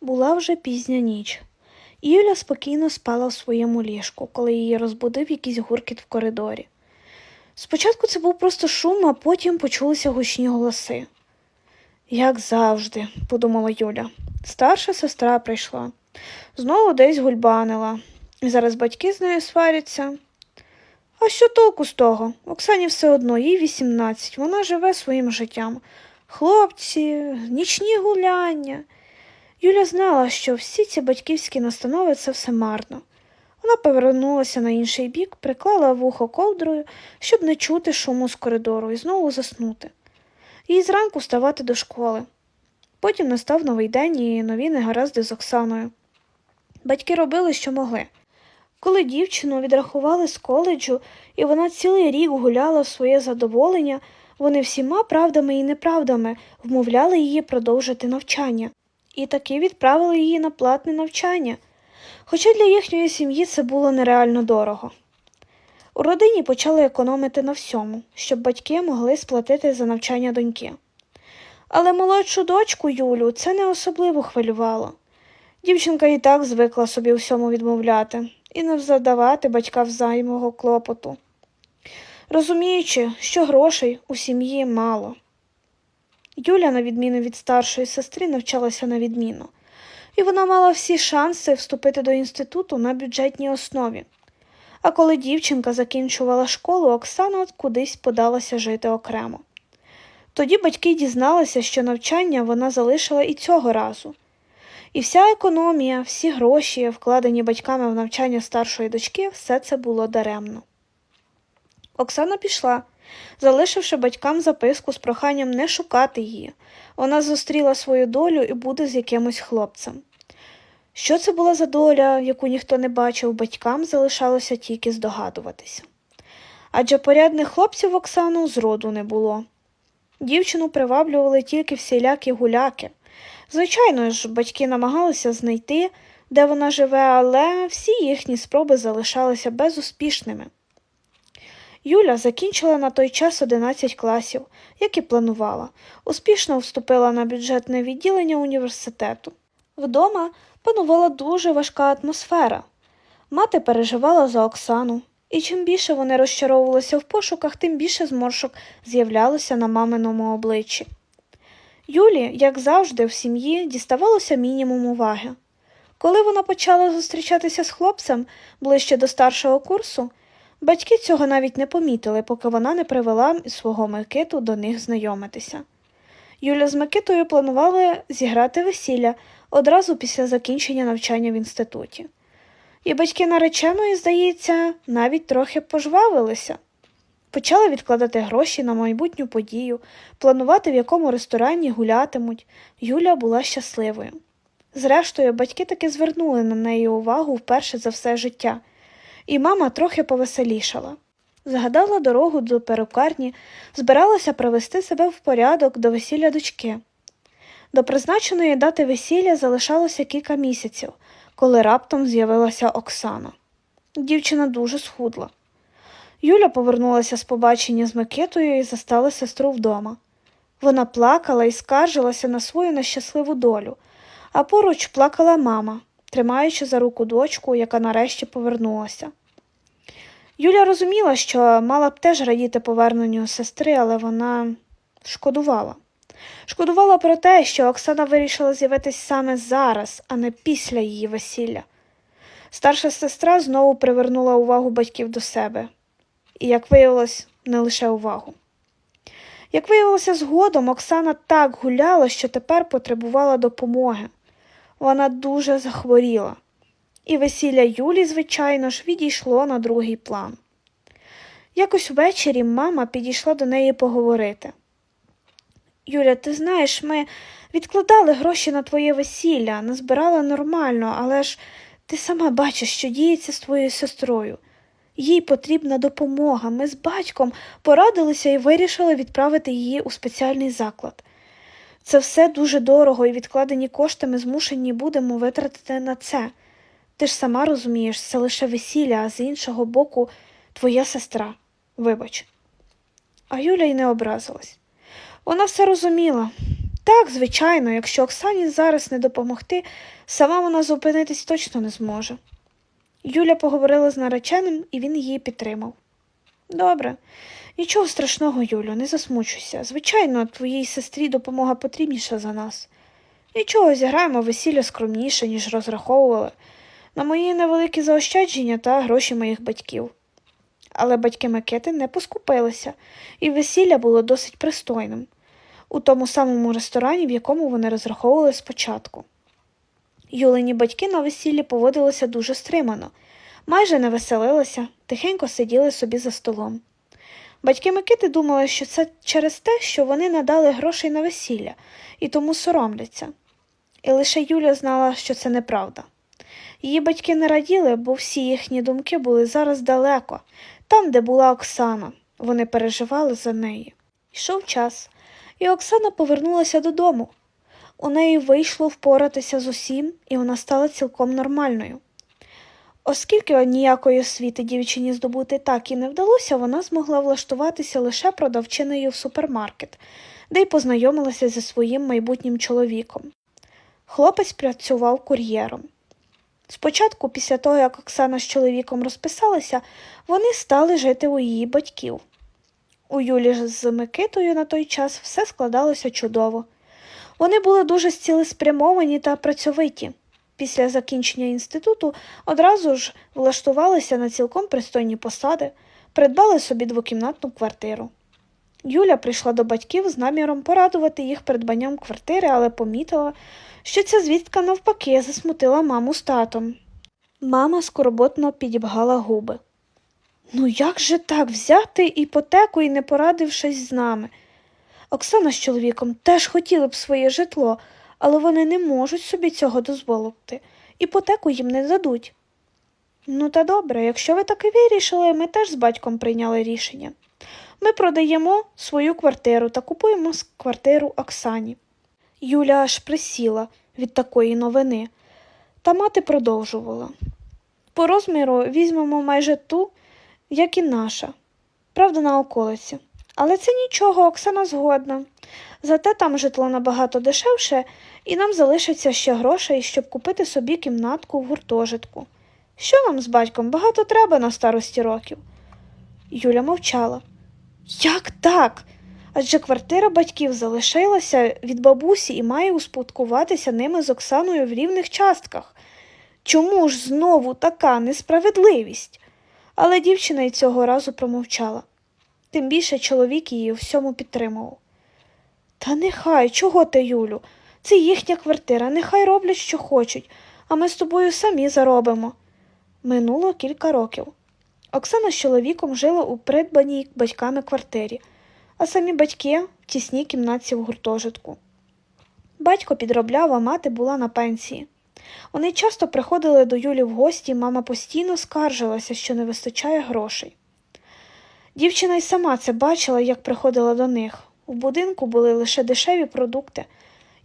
Була вже пізня ніч. Юля спокійно спала в своєму ліжку, коли її розбудив якийсь гуркіт в коридорі. Спочатку це був просто шум, а потім почулися гучні голоси. Як завжди, подумала Юля. Старша сестра прийшла. Знову десь гульбанила. І зараз батьки з нею сваряться. А що толку з того? Оксані все одно, їй 18, вона живе своїм життям. Хлопці, нічні гуляння. Юля знала, що всі ці батьківські настанови це все марно. Вона повернулася на інший бік, приклала вухо ковдрою, щоб не чути шуму з коридору і знову заснути. Їй зранку вставати до школи. Потім настав новий день і нові негаразди з Оксаною. Батьки робили, що могли. Коли дівчину відрахували з коледжу, і вона цілий рік гуляла в своє задоволення, вони всіма правдами і неправдами вмовляли її продовжити навчання, і таки відправили її на платне навчання, хоча для їхньої сім'ї це було нереально дорого. У родині почали економити на всьому, щоб батьки могли сплатити за навчання доньки. Але молодшу дочку Юлю це не особливо хвилювало. Дівчинка і так звикла собі всьому відмовляти і не завдавати батькам займого клопоту, розуміючи, що грошей у сім'ї мало. Юля, на відміну від старшої сестри, навчалася на відміну, і вона мала всі шанси вступити до інституту на бюджетній основі. А коли дівчинка закінчувала школу, Оксана кудись подалася жити окремо. Тоді батьки дізналися, що навчання вона залишила і цього разу. І вся економія, всі гроші, вкладені батьками в навчання старшої дочки, все це було даремно. Оксана пішла, залишивши батькам записку з проханням не шукати її. Вона зустріла свою долю і буде з якимось хлопцем. Що це була за доля, яку ніхто не бачив, батькам залишалося тільки здогадуватися. Адже порядних хлопців Оксану зроду не було. Дівчину приваблювали тільки всілякі гуляки. Звичайно ж, батьки намагалися знайти, де вона живе, але всі їхні спроби залишалися безуспішними. Юля закінчила на той час 11 класів, як і планувала, успішно вступила на бюджетне відділення університету. Вдома панувала дуже важка атмосфера. Мати переживала за Оксану, і чим більше вони розчаровувалися в пошуках, тим більше зморшок з'являлося на маминому обличчі. Юлі, як завжди, в сім'ї діставалося мінімум уваги. Коли вона почала зустрічатися з хлопцем ближче до старшого курсу, батьки цього навіть не помітили, поки вона не привела свого Микиту до них знайомитися. Юля з Микитою планували зіграти весілля одразу після закінчення навчання в інституті. І батьки нареченої, здається, навіть трохи пожвавилися. Почали відкладати гроші на майбутню подію, планувати, в якому ресторані гулятимуть. Юля була щасливою. Зрештою, батьки таки звернули на неї увагу вперше за все життя, і мама трохи повеселішала. Згадала дорогу до перукарні, збиралася привести себе в порядок до весілля дочки. До призначеної дати весілля залишалося кілька місяців, коли раптом з'явилася Оксана. Дівчина дуже схудла. Юля повернулася з побачення з Микитою і застала сестру вдома. Вона плакала і скаржилася на свою нещасливу долю, а поруч плакала мама, тримаючи за руку дочку, яка нарешті повернулася. Юля розуміла, що мала б теж радіти поверненню сестри, але вона шкодувала. Шкодувала про те, що Оксана вирішила з'явитись саме зараз, а не після її весілля. Старша сестра знову привернула увагу батьків до себе і, як виявилось, не лише увагу. Як виявилося згодом, Оксана так гуляла, що тепер потребувала допомоги. Вона дуже захворіла, і весілля Юлі, звичайно ж, відійшло на другий план. Якось ввечері мама підійшла до неї поговорити. Юля, ти знаєш, ми відкладали гроші на твоє весілля, назбирали нормально, але ж ти сама бачиш, що діється з твоєю сестрою. Їй потрібна допомога. Ми з батьком порадилися і вирішили відправити її у спеціальний заклад. Це все дуже дорого, і відкладені кошти ми змушені будемо витратити на це. Ти ж сама розумієш, це лише весілля, а з іншого боку, твоя сестра. Вибач. А Юля й не образилась. Вона все розуміла. Так, звичайно, якщо Оксані зараз не допомогти, сама вона зупинитись точно не зможе. Юля поговорила з нареченим, і він її підтримав. Добре, нічого страшного, Юлю, не засмучуйся. Звичайно, твоїй сестрі допомога потрібніша за нас. Нічого, зіграємо весілля скромніше, ніж розраховували, на мої невеликі заощадження та гроші моїх батьків. Але батьки Микити не поскупилися, і весілля було досить пристойним у тому самому ресторані, в якому вони розраховували спочатку. Юлині батьки на весіллі поводилися дуже стримано, майже не веселилися, тихенько сиділи собі за столом. Батьки Микити думали, що це через те, що вони надали грошей на весілля і тому соромляться. І лише Юля знала, що це неправда. Її батьки не раділи, бо всі їхні думки були зараз далеко, там, де була Оксана. Вони переживали за неї. Йшов час, і Оксана повернулася додому. У неї вийшло впоратися з усім, і вона стала цілком нормальною. Оскільки ніякої освіти дівчині здобути так і не вдалося, вона змогла влаштуватися лише продавчиною в супермаркет, де й познайомилася зі своїм майбутнім чоловіком. Хлопець працював кур'єром. Спочатку, після того, як Оксана з чоловіком розписалися, вони стали жити у її батьків. У Юлі з Микитою на той час все складалося чудово. Вони були дуже цілеспрямовані та працьовиті. Після закінчення інституту одразу ж влаштувалися на цілком пристойні посади, придбали собі двокімнатну квартиру. Юля прийшла до батьків з наміром порадувати їх придбанням квартири, але помітила, що ця звістка навпаки засмутила маму з татом. Мама скорботно підібгала губи. Ну як же так взяти іпотеку і не порадившись з нами? Оксана з чоловіком теж хотіли б своє житло, але вони не можуть собі цього дозволити. Іпотеку їм не дадуть. Ну, та добре, якщо ви так вирішили, ми теж з батьком прийняли рішення. Ми продаємо свою квартиру та купуємо квартиру Оксані. Юля аж присіла від такої новини, та мати продовжувала. По розміру візьмемо майже ту, як і наша, правда, на околиці. Але це нічого, Оксана згодна. Зате там житло набагато дешевше, і нам залишиться ще грошей, щоб купити собі кімнатку в гуртожитку. Що нам з батьком багато треба на старості років? Юля мовчала. Як так? Адже квартира батьків залишилася від бабусі і має успадкуватися ними з Оксаною в рівних частках. Чому ж знову така несправедливість? Але дівчина й цього разу промовчала. Тим більше чоловік її у всьому підтримував. Та нехай, чого ти, Юлю? Це їхня квартира, нехай роблять, що хочуть, а ми з тобою самі заробимо. Минуло кілька років. Оксана з чоловіком жили у придбаній батьками квартирі, а самі батьки в тісній кімнатці в гуртожитку. Батько підробляв, а мати була на пенсії. Вони часто приходили до Юлі в гості, мама постійно скаржилася, що не вистачає грошей. Дівчина й сама це бачила, як приходила до них. У будинку були лише дешеві продукти,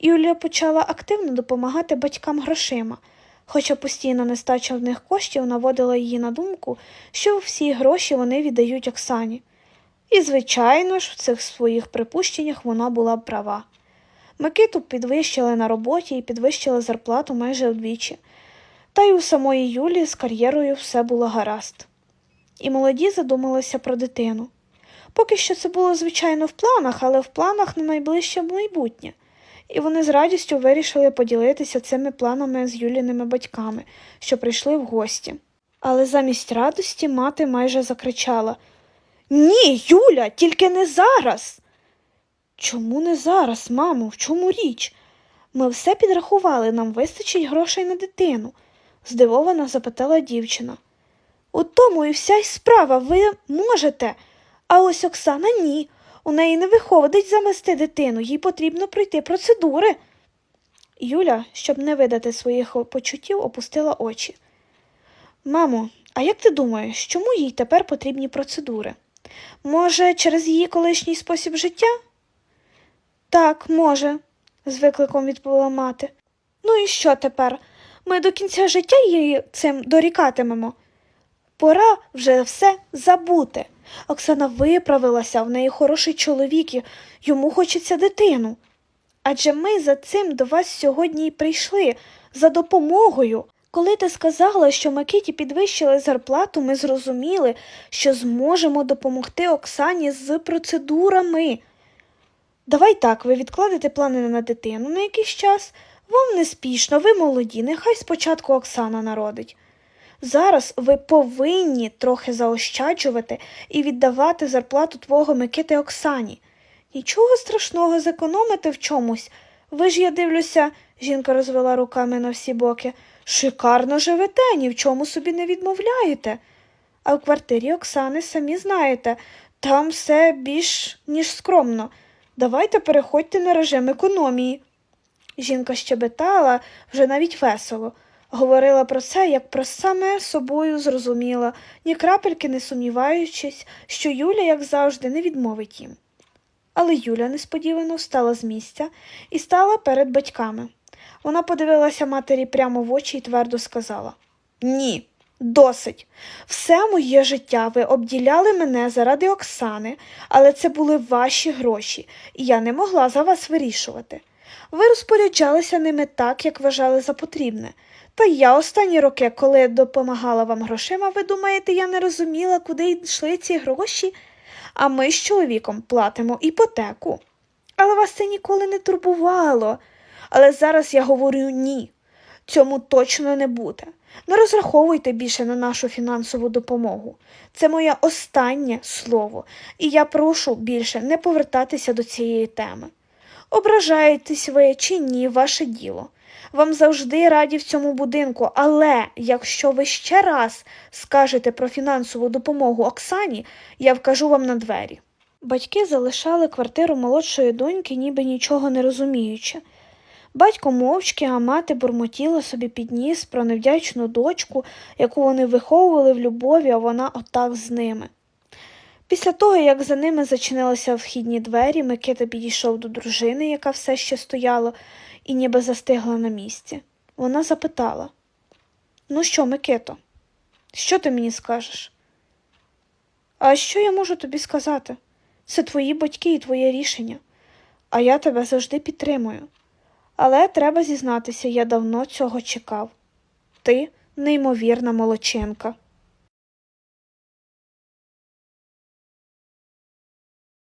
Юлія почала активно допомагати батькам грошима, хоча постійна нестача в них коштів наводила її на думку, що всі гроші вони віддають Оксані. І, звичайно ж, в цих своїх припущеннях вона була права. Микиту підвищили на роботі і підвищили зарплату майже вдвічі. Та й у самої Юлі з кар'єрою все було гаразд. І молоді задумалися про дитину. Поки що це було, звичайно, в планах, але в планах на найближче майбутнє. І вони з радістю вирішили поділитися цими планами з Юліними батьками, що прийшли в гості. Але замість радості мати майже закричала Ні, Юля, тільки не зараз. Чому не зараз, мамо? В чому річ? Ми все підрахували, нам вистачить грошей на дитину, здивовано запитала дівчина. У тому і вся й справа, ви можете. А ось Оксана ні. У неї не виходить замести дитину, їй потрібно пройти процедури. Юля, щоб не видати своїх почуттів, опустила очі. Мамо, а як ти думаєш, чому їй тепер потрібні процедури? Може, через її колишній спосіб життя? Так, може, з викликом відповіла мати. Ну і що тепер? Ми до кінця життя її цим дорікатимемо. Пора вже все забути. Оксана виправилася, в неї хороший чоловік, і йому хочеться дитину. Адже ми за цим до вас сьогодні й прийшли, за допомогою. Коли ти сказала, що Микиті підвищили зарплату, ми зрозуміли, що зможемо допомогти Оксані з процедурами. Давай так, ви відкладете плани на дитину на якийсь час. Вам не спішно, ви молоді, нехай спочатку Оксана народить. Зараз ви повинні трохи заощаджувати і віддавати зарплату твого Микити Оксані. Нічого страшного зекономити в чомусь. Ви ж, я дивлюся, жінка розвела руками на всі боки. Шикарно живете, ні в чому собі не відмовляєте. А в квартирі Оксани, самі знаєте, там все більш ніж скромно. Давайте переходьте на режим економії. Жінка щебетала вже навіть весело. Говорила про це, як про саме собою зрозуміла, ні крапельки не сумніваючись, що Юля, як завжди, не відмовить їм. Але Юля несподівано встала з місця і стала перед батьками. Вона подивилася матері прямо в очі і твердо сказала Ні, досить. Все моє життя ви обділяли мене заради Оксани, але це були ваші гроші, і я не могла за вас вирішувати. Ви розпоряджалися ними так, як вважали за потрібне. Та я останні роки, коли допомагала вам грошима, ви думаєте, я не розуміла, куди йшли ці гроші? А ми з чоловіком платимо іпотеку. Але вас це ніколи не турбувало. Але зараз я говорю ні. Цьому точно не буде. Не розраховуйте більше на нашу фінансову допомогу. Це моє останнє слово, і я прошу більше не повертатися до цієї теми. Ображаєтесь ви чи ні, ваше діло. Вам завжди раді в цьому будинку, але якщо ви ще раз скажете про фінансову допомогу Оксані, я вкажу вам на двері. Батьки залишали квартиру молодшої доньки, ніби нічого не розуміючи. Батько мовчки, а мати бурмотіла собі під ніс про невдячну дочку, яку вони виховували в любові, а вона отак з ними. Після того, як за ними зачинилися вхідні двері, Микита підійшов до дружини, яка все ще стояла, і ніби застигла на місці. Вона запитала Ну що, Микито, що ти мені скажеш? А що я можу тобі сказати? Це твої батьки і твоє рішення, а я тебе завжди підтримую. Але треба зізнатися, я давно цього чекав. Ти неймовірна молодчинка.